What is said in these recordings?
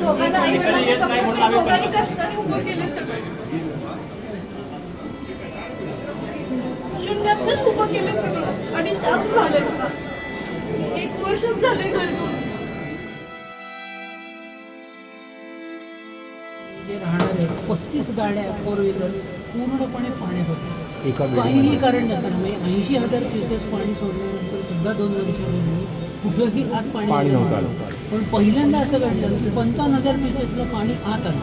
दोघांना आई वडिलांचं सपोर्ट नाही, दोघांनी कष्टाने उभं केलं सगळं. शून्यातच उभं केलं सगळं. आणि आता एक वर्षच घर जे राहणारे पस्तीस गाड्या फोर व्हीलर्स पूर्णपणे पाण्यात होत्या एका काहीही कारण नसताना म्हणजे ऐंशी हजार क्युसेस पाणी सोडल्यानंतर सुद्धा दोन वर्षांनी कुठंही आत पाणी पाणी पहिल्यांदा असं घडलं की पंचावन्न हजार क्युसेसला पाणी आत आलं.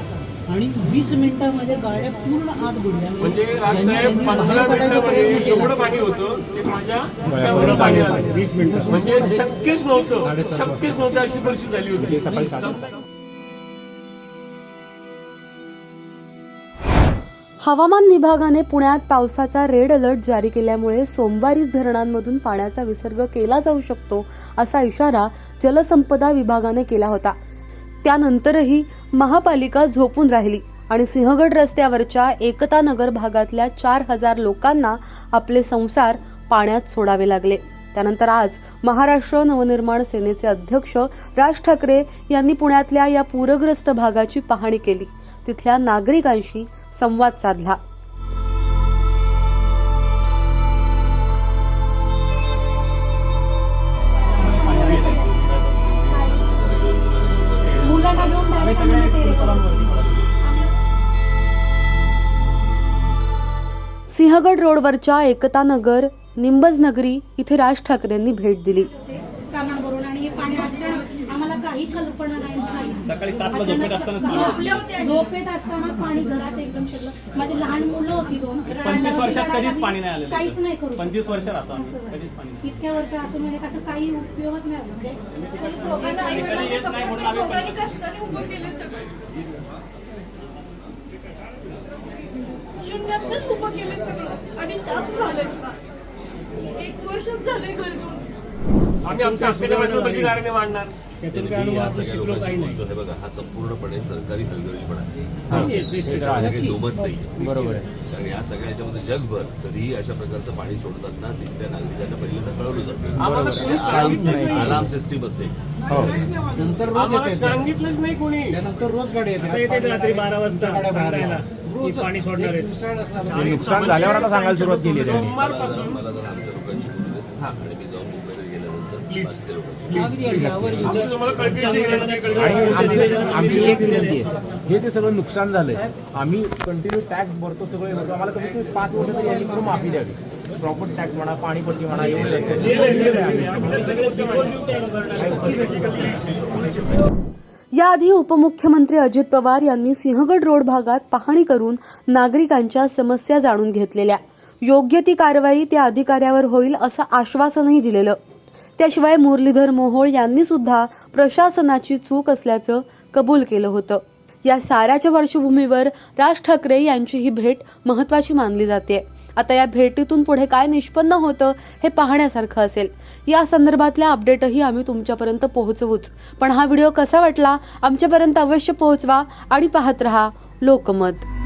आणि वीस मिनिटामध्ये गाड्या पूर्ण आत बुडल्या. म्हणजे राजसाहेब पंधरा मिनिटामध्ये. एवढं पाणी होतं ते माझ्या पाणी पाणी आलं. वीस मिनिटं. म्हणजे शक्यच नव्हतं. शक्यच नव्हतं अशी परिस्थिती झाली होती. हवामान विभागाने पुण्यात पावसाचा रेड अलर्ट जारी केल्यामुळे सोमवारीच धरणांमधून पाण्याचा विसर्ग केला जाऊ शकतो असा इशारा जलसंपदा विभागाने केला होता. त्यानंतरही महापालिका झोपून राहिली आणि सिंहगड रस्त्यावरच्या एकता नगर भागातल्या चार हजार लोकांना आपले संसार पाण्यात सोडावे लागले. त्यानंतर आज महाराष्ट्र नवनिर्माण सेनेचे अध्यक्ष राज ठाकरे यांनी पुण्यातल्या या पूरग्रस्त भागाची पाहणी केली. तिथल्या नागरिकांशी संवाद साधला. सिंहगड रोडवरच्या एकता नगर निंबज नगरी इथे राज ठाकरेंनी भेट दिली. सामान भरून आणि हे पाणी अचानक आम्हाला काही कल्पना नाही. काही. सकाळी सातला झोपेत होते झोपेत असताना पाणी घरात एकदम शिरलं. माझी लहान मुलं होती दोन. पंचवीस वर्षात कधीच पाणी नाही आलेलं. काहीच नाही करू पंचवीस वर्ष कधीच पाणी नाही. इतक्या वर्ष असं म्हणजे कसं काही उपयोगच नाही झाला. म्हणजे उभं केलं सगळं. आणि असं झालंय आता एक वर्षच घर घेऊन. आम्ही आमच्या हक्काच्या मांडणार? या सगळ्या लोकांशी बोलतो हे बघा हा संपूर्णपणे सरकारी हलगर्जीपणा आहे. हा. काही दुमत नाही कारण या सगळ्या याच्यामध्ये जगभर कधीही अशा प्रकारचं पाणी सोडतात ना तिथल्या नागरिकांना पहिल्यांदा कळवलं जातं. अलार्म सिस्टीम असेल. हो. सांगितलंच नाही कोणी. त्यानंतर रोज गाडी येते. रात्री बारा वाजता पाणी सोडणार आहेत. ते नुकसान झाल्यावर आता सांगायला सुरुवात केली त्यांनी सोमवारपासून मला जर आमच्या आणि मी जाऊन मुंबईला गेल्यानंतर बाकीच्या लोकांशी अगदी अगदी आवडली. आमचं आणि एक विनंती आहे. हे ते सगळं नुकसान झालंय. आम्ही कंटिन्यू टॅक्स भरतो सगळं भरतो आम्हाला कमीत कमी पाच वर्ष तरी यांनी करून माफी द्यावी. प्रॉपर्टी टॅक्स म्हणा पाणीपट्टी म्हणा एवढे याआधी उपमुख्यमंत्री अजित पवार यांनी सिंहगड रोड भागात पाहणी करून नागरिकांच्या समस्या जाणून घेतलेल्या योग्य ती कारवाई त्या अधिकाऱ्यावर होईल असं आश्वासनही दिलेलं. त्याशिवाय मुरलीधर मोहोळ यांनी सुद्धा प्रशासनाची चूक असल्याचं कबूल केलं होतं. या साऱ्याच्या पार्श्वभूमीवर राज ठाकरे यांची ही भेट महत्वाची मानली जाते. आता या भेटीतून पुढे काय निष्पन्न होतं हे पाहण्यासारखं असेल. या संदर्भातल्या अपडेटही आम्ही तुमच्यापर्यंत पोहोचवूच. पण हा व्हिडिओ कसा वाटला आमच्यापर्यंत अवश्य पोहोचवा आणि पाहत रहा लोकमत.